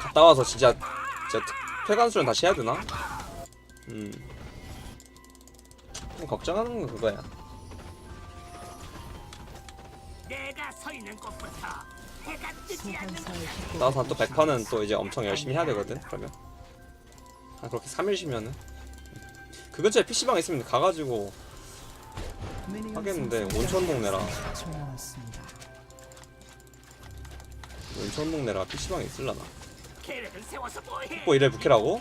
갔다 와서 진짜 진짜 폐관수련 다시 해야 되나? 음. 좀 걱정하는 건 그거야. 내가 서 있는 곳부터 해가 뜨지 않는 소환사의 협곡 나와서 또 100판은 또 이제 엄청 열심히 해야 되거든. 그러면 아 그렇게 3일 쉬면은 그 근처에 PC방 있으면 가가지고 하겠는데 온천 동네라 30초 남았습니다. 온천 동네라 PC방에 있을라나. 뭐 이래 부캐라고?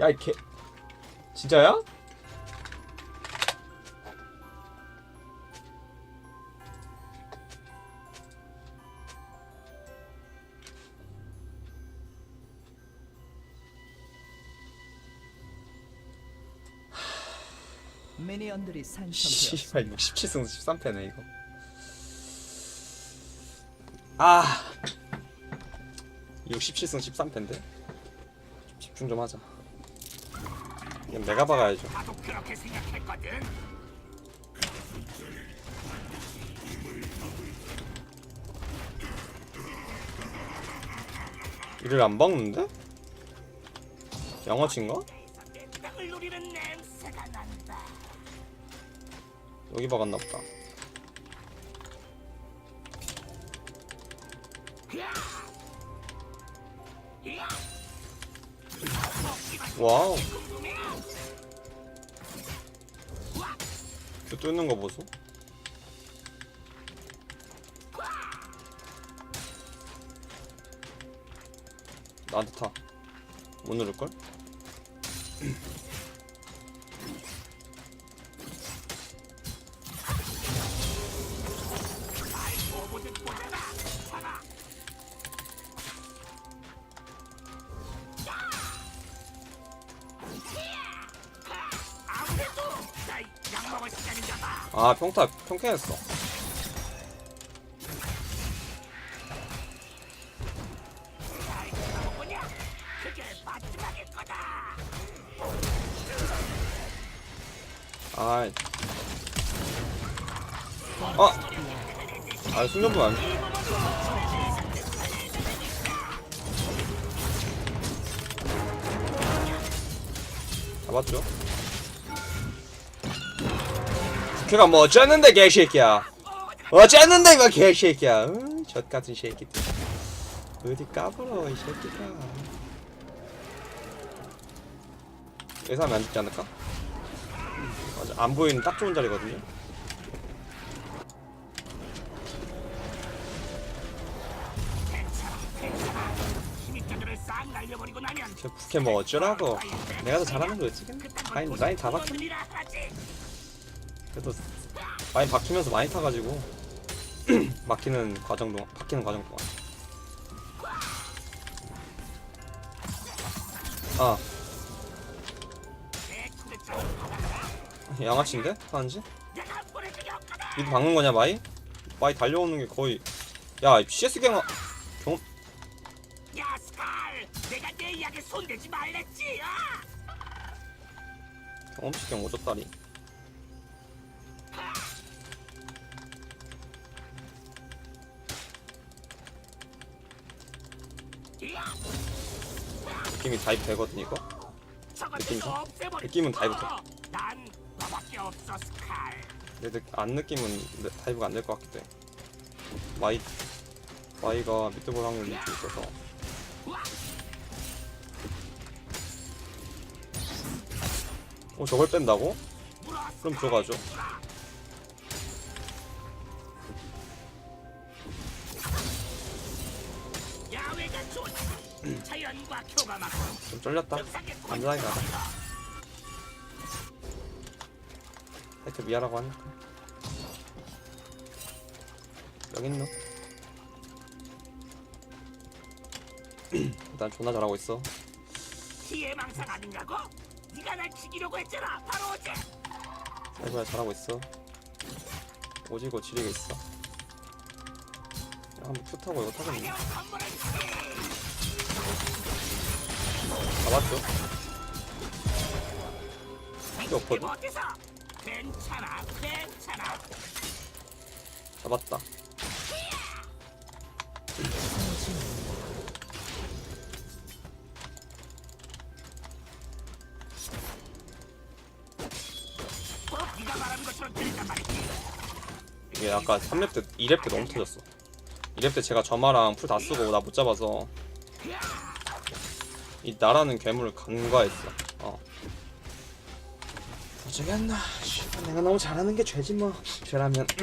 야 이 개. 진짜야? 미니언들이 산성되었습니다. 씨발 67승 13패네 이거. 아. 67승 13패인데. 집중 좀 하자. 이건 내가 박아야죠. 나도 그렇게 생각했거든. 이를 안 박는데? 양아치인가? 여기 박았나 보다. 와우. 그 뚫는 거 보소. 나한테 타. 못 누를걸? 평타 평캔했어. 아이. 아. 아 숙련분 안. 잡았죠? 걔가 뭐 어쩌는데 개새끼야 어쩌는데 이거 개새끼야 응? 젖같은 새끼들 어디 까불어 이 새끼가 여기서 하면 안 죽지 않을까? 안 보이는 딱 좋은 자리거든요 저 부캐 뭐 어쩌라고 내가 더 잘하는 거였지 라인 라인 다 하지. 그래도 많이 박히면서 많이 타가지고 막히는 과정 동안 박히는 과정 동안 아 양아치인데 하는지. 니도 박는 거냐 마이 마이 달려오는 게 거의 야 CS 경아 경 야 스칼, 내가 내 약에 손대지 말랬지. 아! 경험치 경 오졌다리 느낌이 다입 되거든 이거? 없애버릴 느낌은 거야. 다이브죠. 난 너밖에 없어 스칼. 내 느, 안 느낌은 내- 다이브가 안 될 것 같기도 해 마이 마이가 미드볼 확률이 좀 있어서 어 저걸 뺀다고? 그럼 들어가죠 좀 쫄렸다 안전하게 가자 하여튼 미안하고 하니까 여기 있노 일단 존나 잘하고 있어 피해 망상 아닌가고? 네가 날 죽이려고 했잖아. 바로 어제. 아이고야 잘하고 있어 오지고 지리고 있어 야, 한번 큐 타고 이거 타겠네. 잡았어. 필요 없거든. 괜찮아, 괜찮아. 잡았다. 이게 아까 3렙 때 2렙 때 너무 터졌어 2렙 때 제가 점화랑 풀 다 쓰고 나 못 잡아서 이 나라는 괴물을 간과했어 어 어쩌겠나 씨발, 내가 너무 잘하는 게 죄지 뭐 죄라면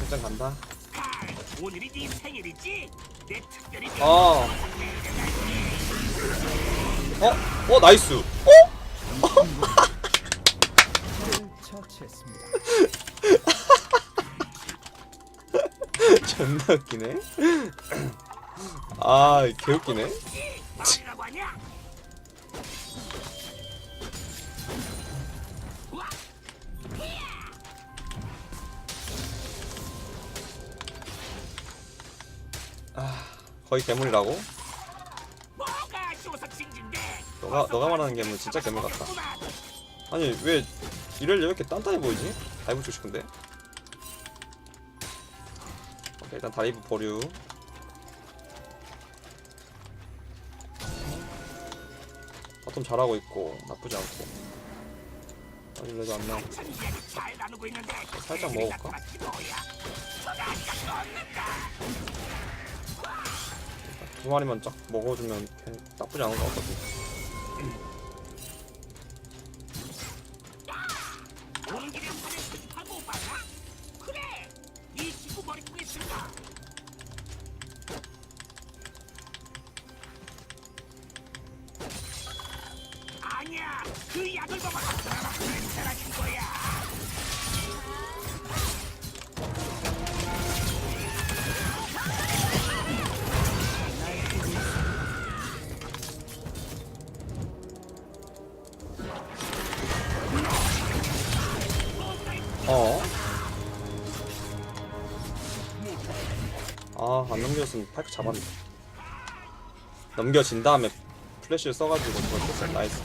일단 간다 오늘이 네 생일이지? 내 특별히 어. 어? 어 나이스 어? 적을 처치했습니다. 존나 웃기네 아 개웃기네 하냐? 거의 괴물이라고? 너가 너가 말하는 괴물 진짜 괴물 같다 아니 왜 이럴 왜 이렇게 단단해 보이지? 다이브 주고 싶은데 일단 다이브 보류. 바텀 잘하고 있고 나쁘지 않고. 아니 그래도 안 나와. 천지하게 잘 나누고 있는데 살짝 얻는다. 두 마리만 쫙 먹어주면 괜- 나쁘지 않은 것 같거든 어? 아, 안 넘겨줬으면 파이크 잡았네. 넘겨진 다음에 플래시를 써가지고 저걸 쳤어. 나이스.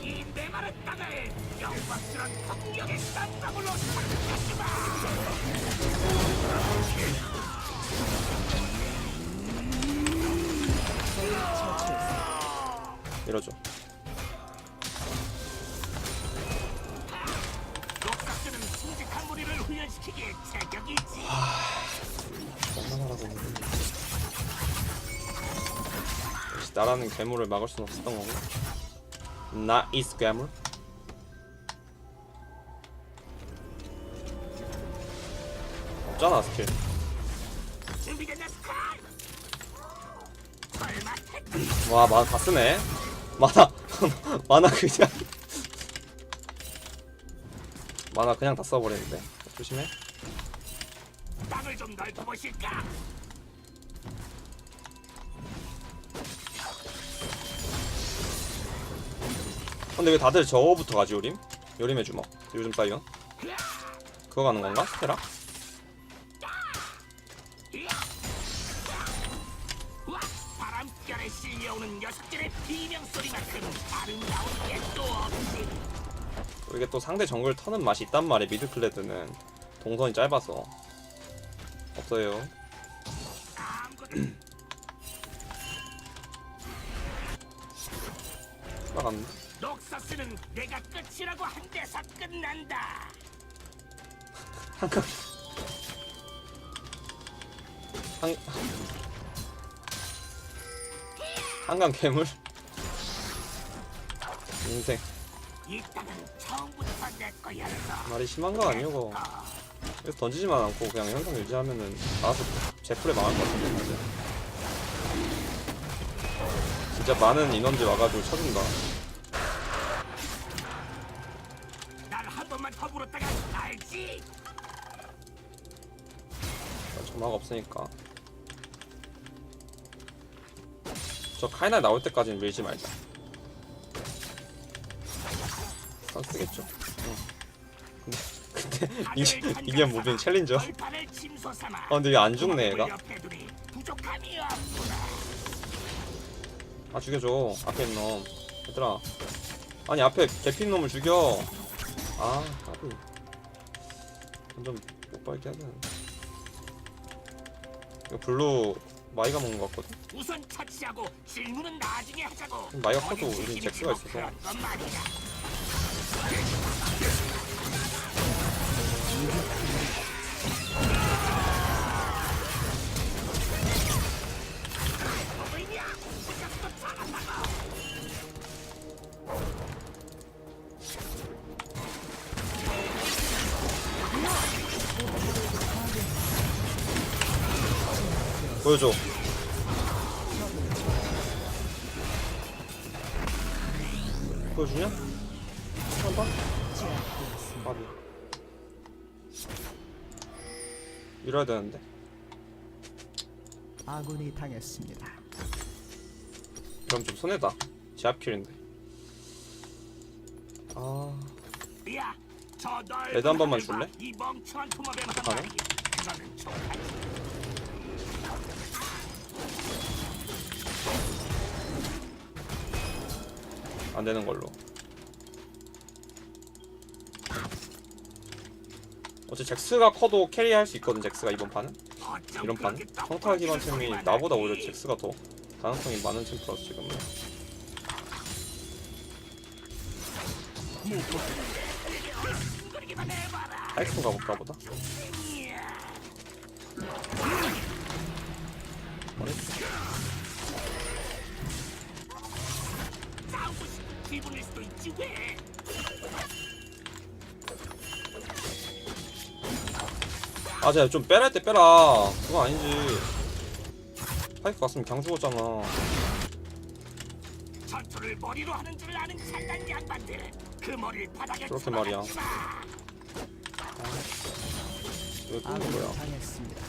이 메마른 땅을 영광스러운 나라는 괴물을 막을 순 없었던 거고. 나이스 괴물. 없잖아 스킬. 와 만화 다 쓰네. 만화 만화 그냥 만화 그냥 다 써버리는데. 조심해. 땅을 좀 넓혀보실까? 근데 왜 다들 저거부터 가지 요림? 요림의 주먹. 요즘 사이언. 그거 가는 건가? 스테라? 이게 또 상대 정글 터는 맛이 있단 말이야 미드클레드는. 동선이 짧아서. 없어요. 나갔는데 녹서스는 내가 끝이라고 한 데서 끝난다. 한강 한 한강 괴물? 인생 이 땅은 처음부터 내 거였어. 말이 심한 거 아니고 그래서 던지지만 않고 그냥 현상 유지하면은 나와서 제풀에 망할 것 같은데 진짜. 진짜 많은 인원들 와가지고 쳐준다 날 한 번만 더 물었다가 알지? 전화가 없으니까 저 카이나 나올 때까지는 밀지 말자 안 쓰겠죠? 응. 근데 근데 이- 이게 무빙 챌린저. 아. 근데 얘안 죽네 얘가. 없구나. 아 죽여줘. 앞에 있는 놈. 얘들아. 아니 앞에 개핀 놈을 죽여. 아 까비. 점점 못 밟게 되는데 이거 블루 마이가 먹는 것 같거든. 우선 차치하고 질문은 나중에 하자고. 마이가 커도 우린 잭스가 뭐 있어서 보여줘. 보여주냐? 한 방? 바비. 이래야 되는데. 아군이 당했습니다. 그럼 좀 손해다. 제압킬인데. 아, 야, 저 넓은 애도 한 번만 줄래? 이 멍청한 토마뱀 한 가네? 안 되는 걸로. 어째 잭스가 커도 캐리할 수 있거든, 잭스가 이번 판은. 이런 판. 그렇게 떡 성타 기반 챔이 나보다? 오히려 잭스가 더 가능성이 많은 챔프라서 지금은. 해봐라. 하이스로 가볼까 보다. 아, 쟤좀 빼라 할때 빼라. 그건 아니지. 파이크 갔으면 그냥 죽었잖아. 전투를 머리로 하는 줄 아는 장단 양반들 그 머리를 바닥에 그렇게 말이야. 마. 왜 아군이 거야? 당했습니다.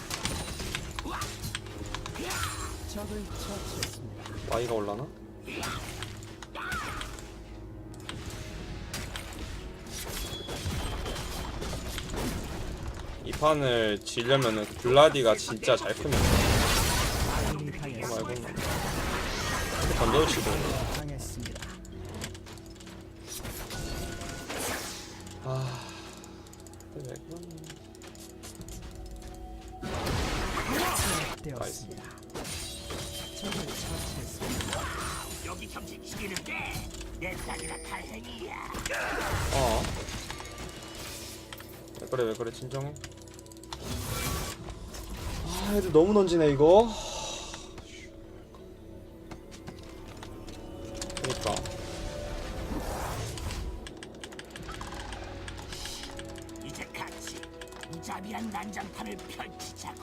적을 처치했습니다. Y가 올라나? 이 판을 지려면은 블라디가 진짜 잘 크면. 말고는 이렇게 던져치고 자비한 난장판을 펼치자고.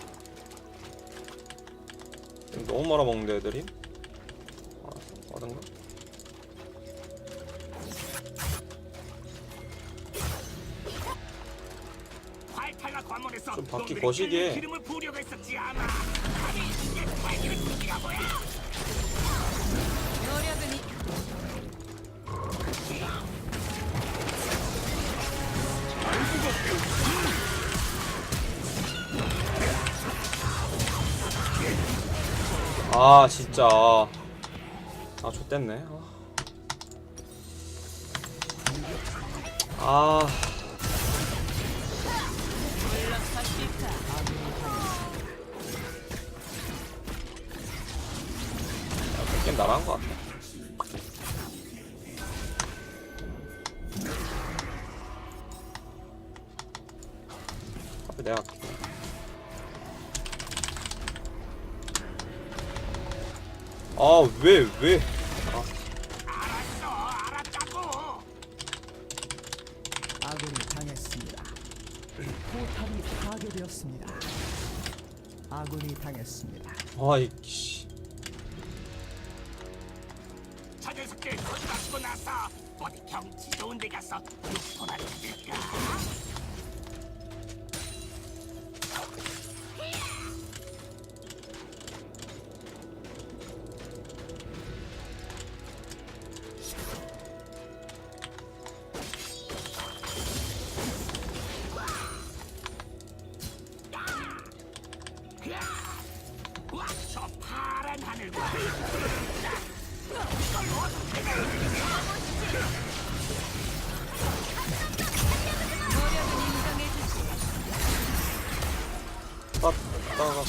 너무 말아먹는데 애들이. 와든가. 활탈과 관문에서 좀 바퀴 거시기에. 끓는 기름을 부으려고 했었지 아마. 아니 이게 활기를 뭐야? 아 진짜. 아 좆됐네. 아. 아. 아, 게임 나랑 것 같아. 앞에 내가 할게. 아, 왜, 왜? 아, 알았어, 알았다고. 아군이 당했습니다. 포탑이 파괴되었습니다. 아군이 당했습니다. 아 이, 씨. 저 녀석들 돈 마시고 나서 어디 경치 좋은 데 가서 육포나 드릴까?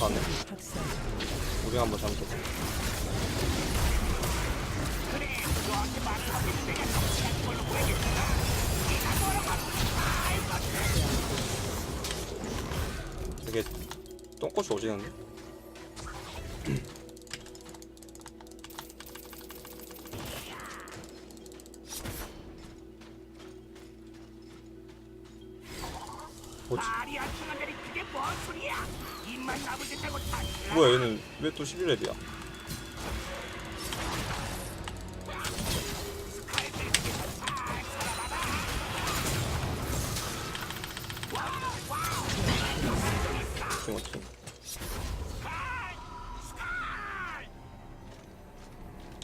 가 가네. 우리가 한번 잠깐. 되게 똥꼬치 오지는데? 뭐야 얘는 왜 또 11렙이야? 그렇지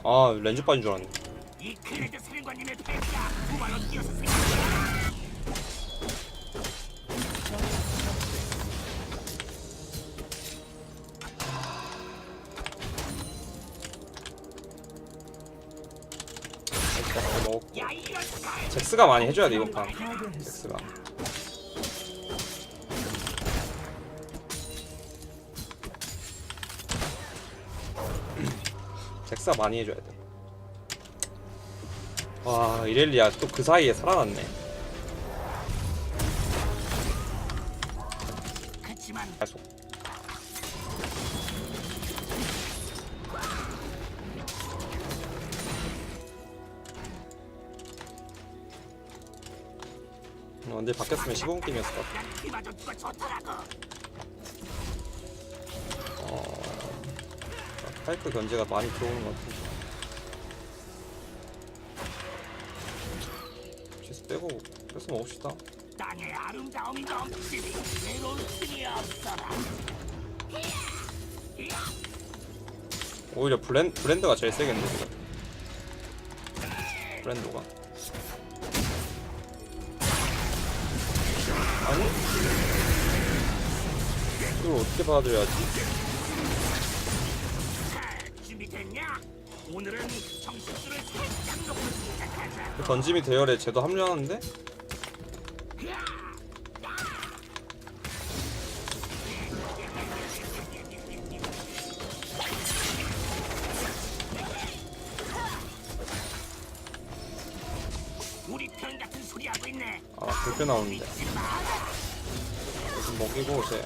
아 렌즈 빠진 줄 알았네 이런 걸 잭스가 많이 해줘야 돼 이번 판. 잭스가. 잭스가 많이 해줘야 돼 와 이렐리아 또 그 사이에 살아났네. 계속 바뀌었으면 15분 게임이었을 것 같아. 난 이마저 누가 좋더라고. 어... 파이프 견제가 많이 들어오는 것 같은데. 취스 빼고 뺏어 먹읍시다. 땅의 아름다움이 넘치니 외로울 틈이 없어라. 오히려 브랜, 브랜드가 제일 세겠네 지금. 브랜드가 아니? 이걸 어떻게 준비됐냐? 오늘은 살짝 시작하자. 그 던짐이 대열에 쟤도 합류하는데? 아 불교 나오는데. 좀 먹이고 쟤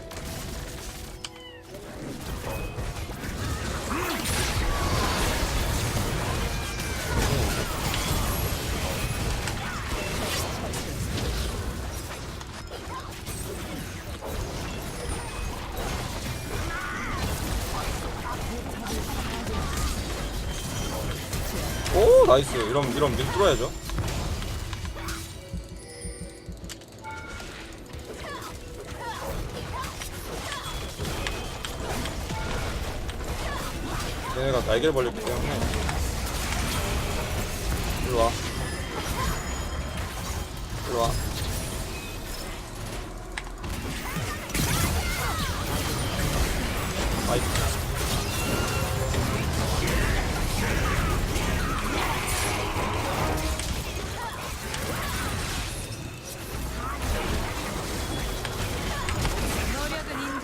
오 나이스. 이런 이런 밀 뚫어야죠 얘네가 날개를 벌렸기 때문에. 일로와. 일로와.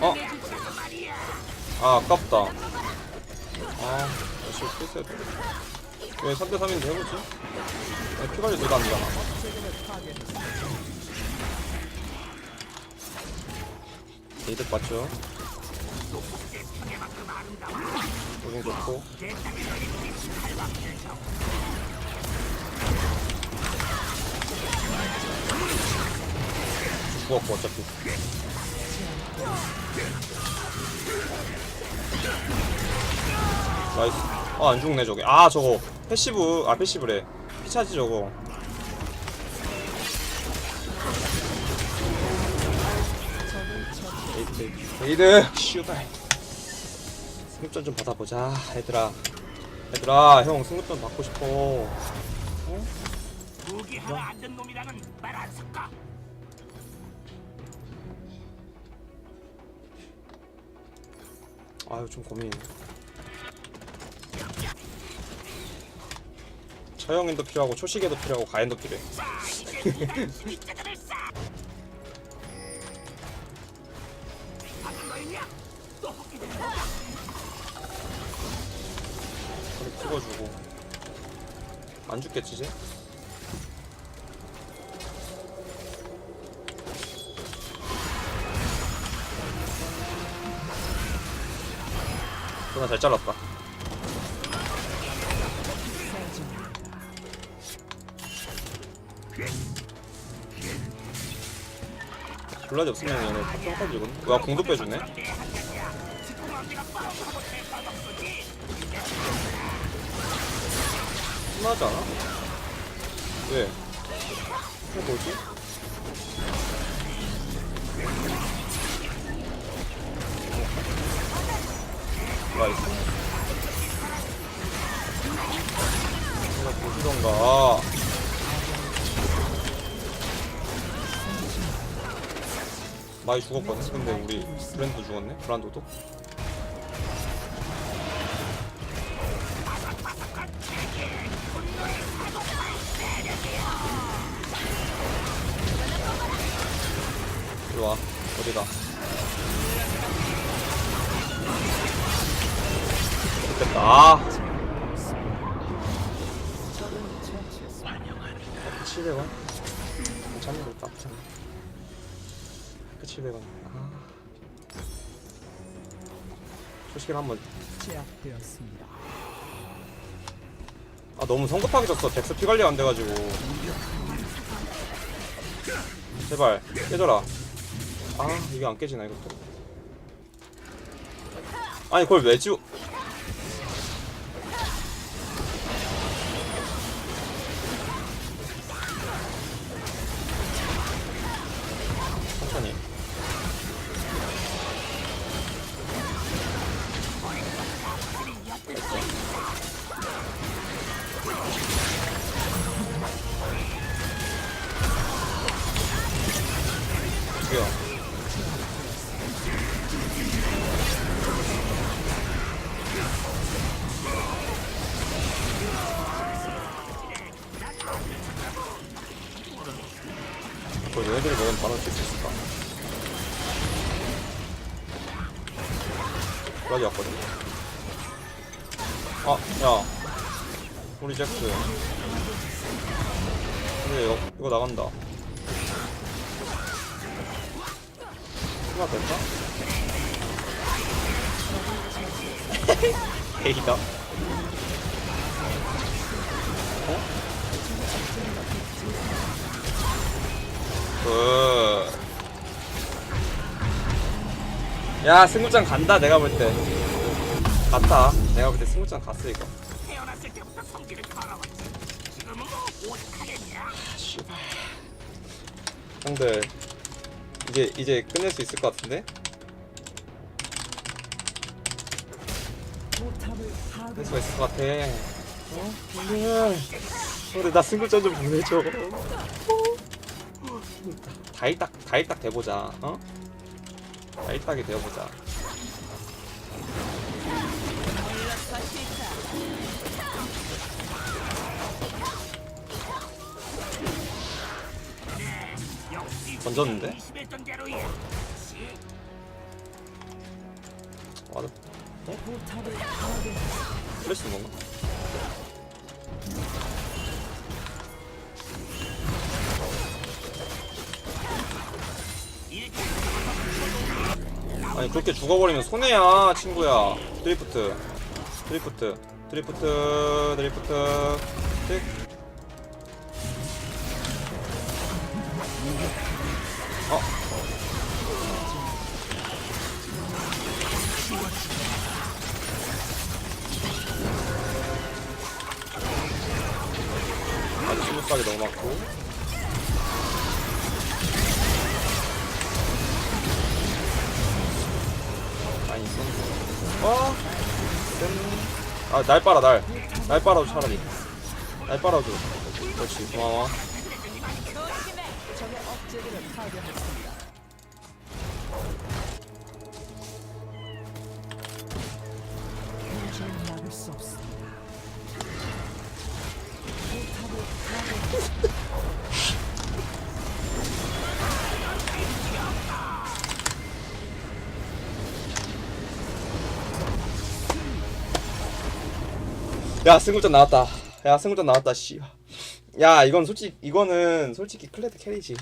어? 아 아깝다 돼왜 3대3인데 해보지? 아니, 피 관리 내가 안 되잖아 이득 봤죠? 요즘 좋고. 죽었고 어차피. 나이스. 아 안 죽네 저게. 아 저거 패시브 아 패시브래. 피차지 저거. 에이드 에이드. 슈발 승급전 좀 받아보자 얘들아. 얘들아 형 승급전 받고 싶어. 어? 무기 하나 안든 놈이랑은 말안 섞어. 아유 좀 고민 처형인도 필요하고 초시계도 필요하고 가엔도 필요해 자, 이제? 그래 찍어주고 안 죽겠지 쟤? 그나 잘 잘랐다 블라디 없으면 얘네 탑까지 이건 와 공도 빼주네 심하지 않아? 왜? 왜 뭐지? 나이스 내가 보시던가 많이 죽었거든? 근데 우리 브랜드 죽었네? 브란도도? 제압되었습니다. 아 너무 성급하게 졌어. 백스 피 관리가 안 돼가지고. 제발 깨져라. 아 이게 안 깨지나 이것도? 아니 그걸 왜 지우 여기 왔거든. 아, 야. 우리 잭스. 근데 이거, 이거 나간다. 수가 될까? 에이다. 어? 굿. 야, 승무장 간다, 내가 볼 때. 갔다. 내가 볼 때 승무장 갔어, 이거. 태어났을 때부터 성질을 걸어왔지. 지금은 뭐 오죽하겠냐? 씨발. 형들, 이제, 이제 끝낼 수 있을 것 같은데? 끝낼. 수가 있을 것 같아. 어? 형들. 우리 나 승무장 좀 보내줘. 다일딱, 다일딱 돼보자, 어? 다일딱이 되어보자. 던졌는데? 21던 대로야. 맞아. 포탑을 파괴. 플래시 뭔가? 아니 그렇게 죽어버리면 손해야 친구야. 드리프트. 드리프트. 드리프트. 드리프트. 틱. 어? 아주 스무스하게 넘어갔고 어? 아날 빨아 날 날 빨아줘 차라리. 날 빨아줘 그렇지 고마워 야 승급전 나왔다. 야 승급전 나왔다 씨야 이건 솔직히 이거는 솔직히 클레드 캐리지.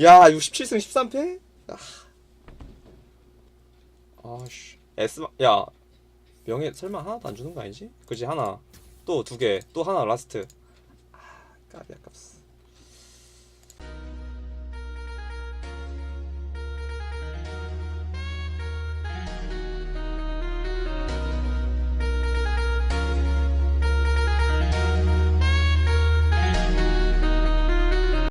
야 67승 13패? 아. 아씨. S 야 명예 설마 하나도 안 주는 거 아니지? 그지 하나. 또 두 개. 또 하나 라스트. 아 까비 아깝어